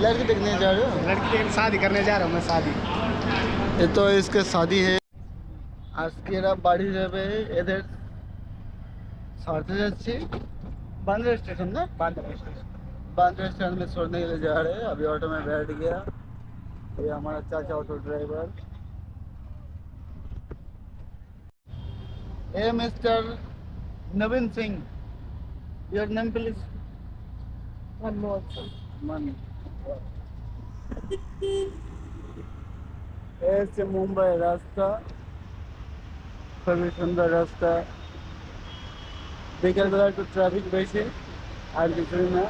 लड़की देखने जा रहे हो लड़की की शादी करने जा रहा हूँ मैं शादी ये तो इसके शादी है আজকে এরা বাড়ি যাবে এদের साथ যাচ্ছি बांद्रा स्टेशन ना बांद्रा स्टेशन में छोड़ने के लिए जा रहे हैं अभी ऑटो में बैठ गया ये हमारा चाचा auto driver A mister Naveen Singh your name please मन ऐसे मुंबई रास्ता खुबी सुंदर रास्ता। बिकल बेला ट्राफिक बेसि आज किसी में।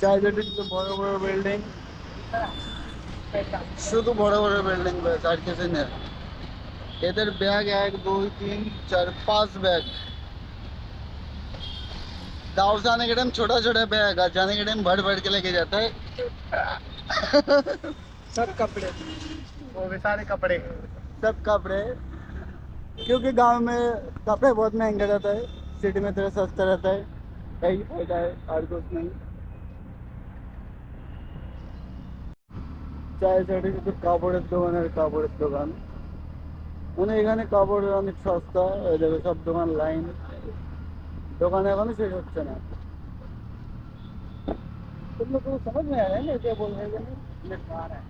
चार बड़ो बड़ो बिल्डिंग शुद्ध बड़ो बड़ो बिल्डिंग चार किसी ने इधर बैग एक, दो, तीन, चार, पाँच बैग। गाँव से आने के टाइम छोटा छोटा बैग और जाने के टाइम भर भर के लेके जाता है सब कपड़े वो भी सारे कपड़े सब कपड़े क्योंकि गांव में कपड़े बहुत महंगे रहता है सिटी में थोड़ा सस्ता रहता है यही फायदा है और कुछ नहीं চাই সাইডে শুধু কাপড়ের দোকান আর কাপড়ের দোকান মানে এখানে কাপড় অনেক সস্তা এই দেখো সব দোকান লাইন দোকান এখনো শেষ হচ্ছে না तुम लोग को समझ में आ रहा है ना क्या बोल रहे हैं मैं आ रहा है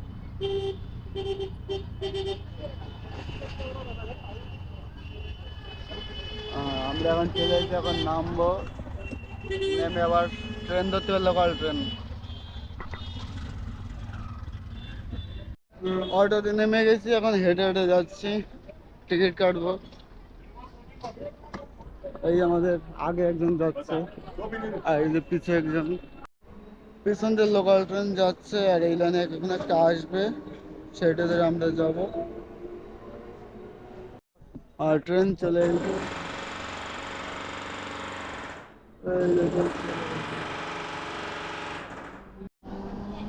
আহ, আমরা এখন চলে এসেছি এখন নামবো নেমে আবার ট্রেন ধরতে হবে লোকাল ট্রেন অটোতে নেমে গেছি এখন হেঁটে হেঁটে যাচ্ছি টিকিট কাটবো এই আমাদের আগে একজন যাচ্ছে, আর এই যে পিছে একজন। পিছন দিয়ে লোকাল ট্রেন যাচ্ছে, আর এই লাইনে এখন একটা আসবে সেটা ধরে আমরা যাব। আর ট্রেন চলে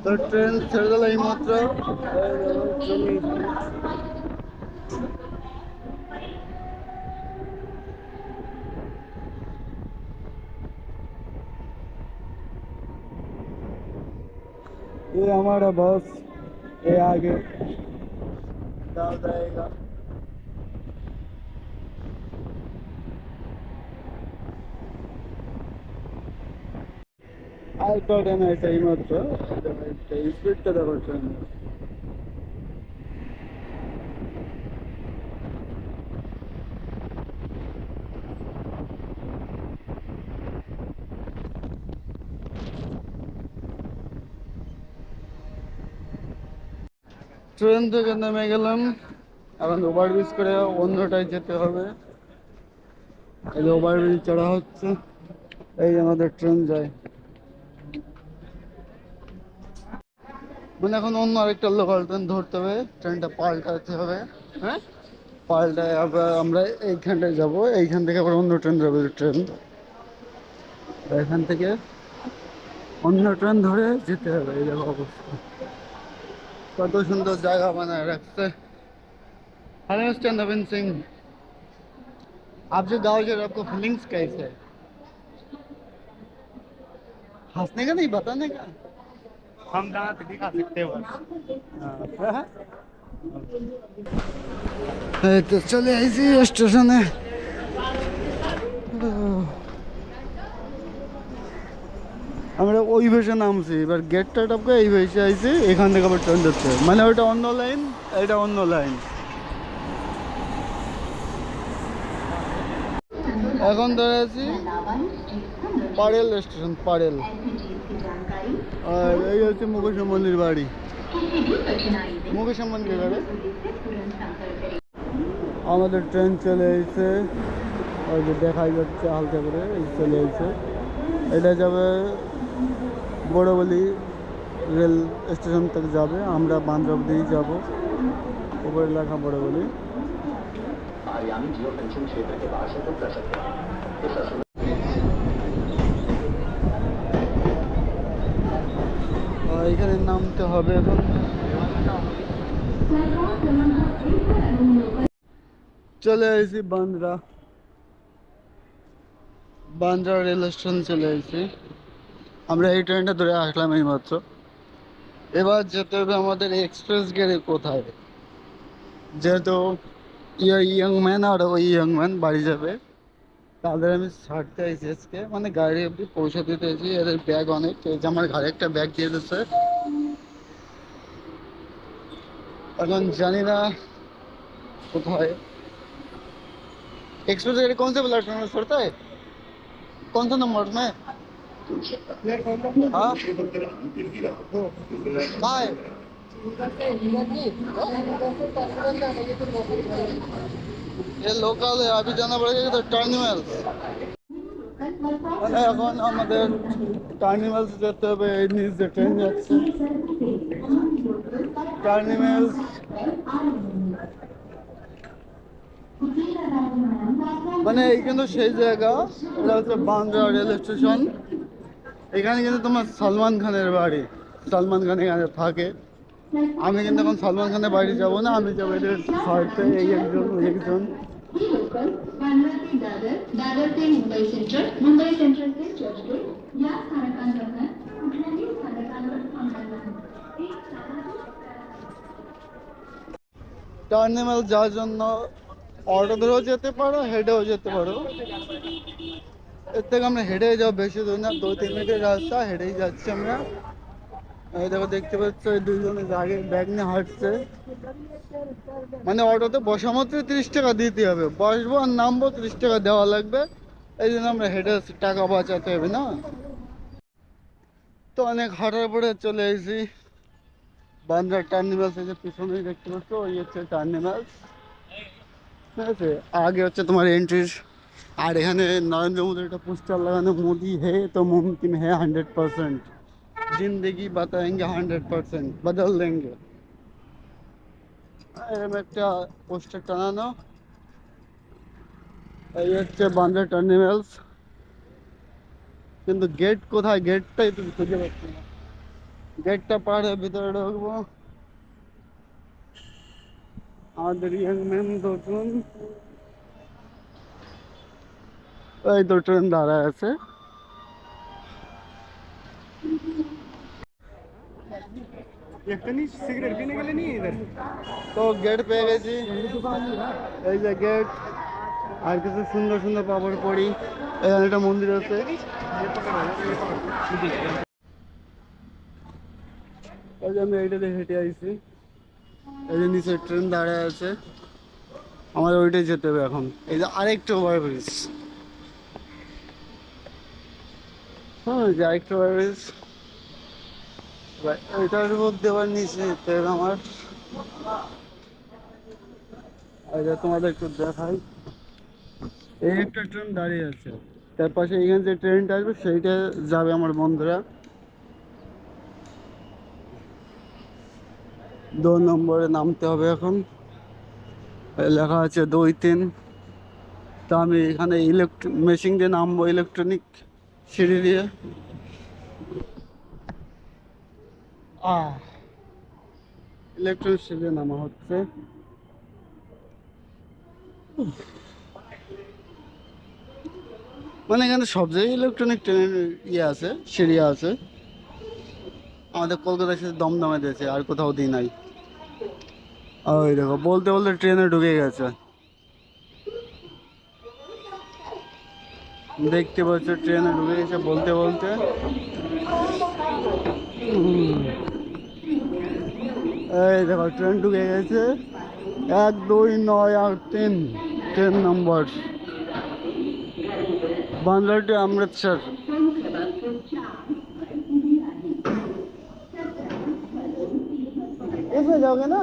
তো ট্রেন ছেড়ে দিল এই মাত্র এই দেখো, চলে এসেছে। ये हमारा बस ये आगे डाल जाएगा আর কটা না এটা এই মাত্র স্পিডটা দেখো ট্রেন ট্রেন থেকে নেমে গেলাম। এখন ওভারব্রিজ করে অন্যটায় যেতে হবে। এই যে ওভারব্রিজ চড়া হচ্ছে। এই আমাদের ট্রেন যায়। মানে এখন অন্য আরেকটা লোকাল ট্রেন ধরতে হবে। ট্রেনটা পাল্টাতে হবে। হ্যাঁ? পাল্টায় আবার আমরা এইখানটায় যাব। এইখান থেকে আবার অন্য ট্রেন যাবে ট্রেন এখান থেকে অন্য ট্রেন ধরে যেতে হবে। এই দেখো অবস্থা। কত সুন্দর জায়গা বানায় রাখছে हेलो मिस्टर नवीन सिंह आप जो गाँव जा रहे हो आपको फीलिंग्स कैसे है हंसने का नहीं बताने का हम दांत दिखा सकते हो এই তো চলে আইছি স্টেশনে আমরা ওই ভেসে নামছি, এবার গেটটা টপকে এই ভেসে আইছি, এখান থেকে আবার ট্রেন হবে। মানে ওটা অন্য লাইন এটা অন্য লাইন এখন ধরে আছি পাড়েল স্টেশন পাড়েল। আর এই হচ্ছে মুকেশ মন্দির বাড়ি। মুকেশ মন্দির বাড়ি। আমাদের ট্রেন চলে এসেছে। ওই যে দেখাই যাচ্ছে হালকা করে, এই চলে এসেছে। এটা যাবে বড়বলি রেল স্টেশন থেকে যাবে। আমরা বান্ধব দিয়ে যাব। উপরে লেখা বড়বলি। এখানে নামতে হবে এখন। চলে এসেছি বান্দ্রা। বান্দ্রা রেল স্টেশন চলে এসেছি আমরা এই ট্রেনটা ধরে আসলাম এই মাত্র এবার যেতে হবে আমাদের এক্সপ্রেস গেটে কোথায় যেহেতু ইয়ং ম্যান আর ওই ইয়ং ম্যান বাড়ি যাবে তাদের আমি ছাড়তে আইছি আজকে মানে গাড়ি অব্দি পৌঁছে দিতে এসেছি এদের ব্যাগ অনেক এই যে আমার ঘরে একটা ব্যাগ দিয়ে দিচ্ছে এখন জানি না কোথায় एक्सप्रेस गाड़ी कौन से प्लेटफॉर्म में छोड़ता है कौन सा नंबर में हाँ कहाँ है ये लोकल है अभी जाना पड़ेगा तो টার্মিনাল মানে এখন আমাদের টার্মিনালস যেতে হবে এই নিচে ট্রেন যাচ্ছে টার্মিনালস মানে এই কিন্তু সেই জায়গা, এটা হচ্ছে বান্দ্রা রেল স্টেশন। এখানে কিন্তু তোমার সালমান খানের বাড়ি। সালমান খান এখানে থাকে। আমি কিন্তু এখন সালমান খানের বাড়ি যাব না, আমি যাব এদের শর্তে এই একজন, ওই একজন। যাওয়ার জন্য অটো ধরেও যেতে পারো হেঁটেও যেতে পারো। এর থেকে আমরা হেঁটে যাও বেশি দূর না দু তিন মিনিটের রাস্তা হেঁটেই যাচ্ছি আমরা। এই দেখো দেখতে পাচ্ছ এই দুজনে আগে ব্যাগ নিয়ে হাঁটছে। মানে অটোতে বসা মাত্র তিরিশ টাকা দিতে হবে। বসবো আর নামবো তিরিশ টাকা দেওয়া লাগবে। এই জন্য আমরা আসছি, টাকা বাঁচাতে হবে না? তো অনেক হাঁটার পরে চলে এসেছি। বান্দ্রা টার্নিমালস এই যে পিছনেই দেখতে পাচ্ছ ওই হচ্ছে আছে आगे हम तुम्हारे एंट्रीज और एखे नरेंद्र मोदी एक पोस्टर लगाने मोदी है तो मुमकिन है हंड्रेड परसेंट ज़िंदगी बताएँगे हंड्रेड परसेंट बदल देंगे पोस्टर टनाना ये हे क्योंकि गेट कथा गेट टाइम खुजे पा गेट पार है भेतरे ढुकबो আমাদের ইয়াং ম্যান দুজন ওই দুজন দাঁড়ায় আছে। তো গেট পেয়ে গেছি। এই যে গেট আর কিছু সুন্দর সুন্দর পাপড় পড়ি। এখানে একটা মন্দির আছে। আমি এইটাতে হেঁটে আইছি। এই যে নিচে ট্রেন দাঁড়ায় আছে। আমার ওইটাই যেতে হবে এখন। এই যে আরেকটা ওভারব্রিজ হ্যাঁ যে আরেকটা ওভারব্রিজ এটার মধ্যে আবার নিচে যেতে হবে আমার। আচ্ছা তোমাদের একটু দেখাই। এই একটা ট্রেন দাঁড়িয়ে আছে। তার পাশে এখানে যে ট্রেনটা আসবে, সেইটা যাবে আমার বন্ধুরা। দু নম্বরে নামতে হবে এখন। লেখা আছে দুই তিন। তা আমি এখানে ইলেকট্রিক মেশিন দিয়ে নামবো ইলেকট্রনিক সিঁড়ি দিয়ে। ইলেকট্রনিক সিঁড়ি নামা হচ্ছে। মানে এখানে সব জায়গায় ইলেকট্রনিক ট্রেনের ইয়ে আছে, সিঁড়ি আছে। আমাদের কলকাতার সাথে দমদমে দিয়েছে, আর কোথাও দিই নাই। ওই দেখো, বলতে বলতে ট্রেনে ঢুকে গেছে। দেখতে পাচ্ছ ট্রেনে ঢুকে গেছে বলতে বলতে। এই দেখো, ট্রেন ঢুকে গেছে। এক, দুই, নয় আট তিন ট্রেন নম্বর। বাংলাটি অমৃতসর এসে যাওগে না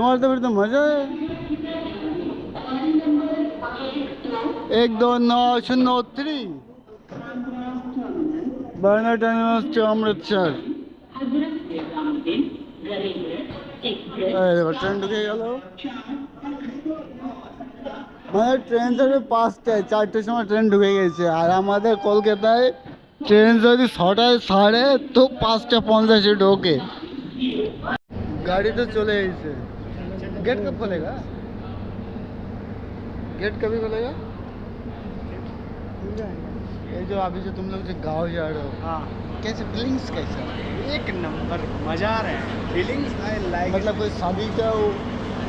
ना तुम्हारे तो फिर तो मजा है एक दो नौ शून्य three Bandra terminus to Amritsar train ঢুকে গেল মানে ট্রেন যাবে পাঁচটায় চারটের সময় ট্রেন ঢুকে গেছে আর আমাদের কলকাতায় ট্রেন যদি ছটায় ছাড়ে তো পাঁচটা পঞ্চাশে ঢোকে গাড়ি তো চলে এসেছে गेट कब खोलेगा? गेट कभी खुलेगा? ये जो अभी जो तुम लोग जो गाँव जा रहे हो। हाँ। कैसे? फीलिंग्स कैसा? एक नंबर मज़ा आ रहा है। फीलिंग्स आई लाइक मतलब कोई शादी का वो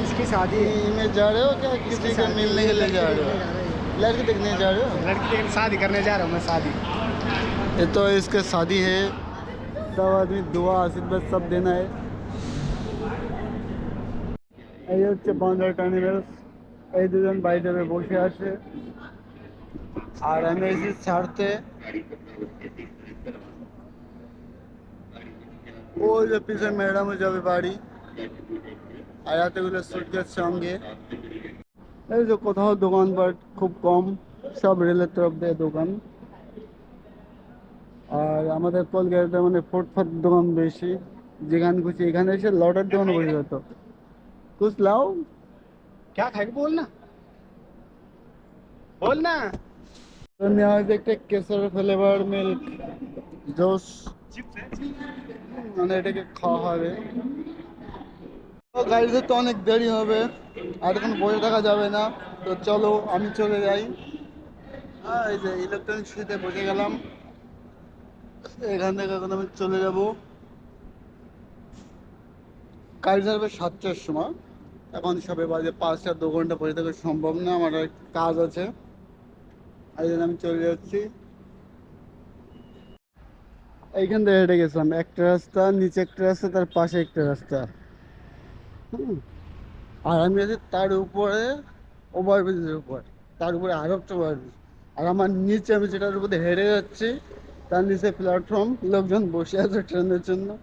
इसकी शादी में जा रहे हो क्या? किसी से मिलने के लिए जा रहे देखने हो। लड़की देखने जा रहे हो? लड़की की शादी करने जा रहा हूँ मैं शादी। ये तो इसके शादी है। सब आदमी दुआ आशीर्वाद सब देना है। এই হচ্ছে বান্দার টার্মিনালস। এই দুজন বাইরে বসে আছে। আর আমি এসে ছাড়তে। ওই যে পিছনে ম্যাডামও যাবে বাড়ি। আর এতগুলো সুটকেস সঙ্গে। এই যে কোথাও দোকানপাট খুব কম। সব রেলের তরফ দিয়ে দোকান। আর আমাদের কলকাতাতে মানে ফুটপাত দোকান বেশি। যেখানে খুশি এখানে এসে লটার দোকান বসে যেত কুছ লাও क्या खाएगा बोलना बोलना তো নেওয়া হয়েছে একটা কেশর ফ্লেভার মিল্ক জুস चिप्स है মানে এটাকে খাওয়া হবে তো গাড়িতে তো অনেক দেরি হবে আর এখন বসে থাকা যাবে না তো চলো আমি চলে যাই হ্যাঁ এই যে ইলেকট্রনিক সিটিতে বসে গেলাম এখান থেকে এখন আমি চলে যাব গাড়ি ছাড়বে সাতটার সময় এখন সবে বাজে পাঁচটা, দু ঘণ্টা বসে থাকা সম্ভব না, আমার কাজ আছে। এই জন্য আমি চলে যাচ্ছি। এইখান থেকে হেঁটে গেছিলাম। একটা রাস্তা, নিচে একটা রাস্তা, তার পাশে একটা রাস্তা। হুম। আর আমি আছি তার উপরে ওভারব্রিজের উপর। তার উপরে আরও একটা ওভারব্রিজ আর আমার নিচে আমি যেটার উপরে হেঁটে যাচ্ছি, তার নিচে প্ল্যাটফর্ম লোকজন বসে আছে ট্রেনের জন্য।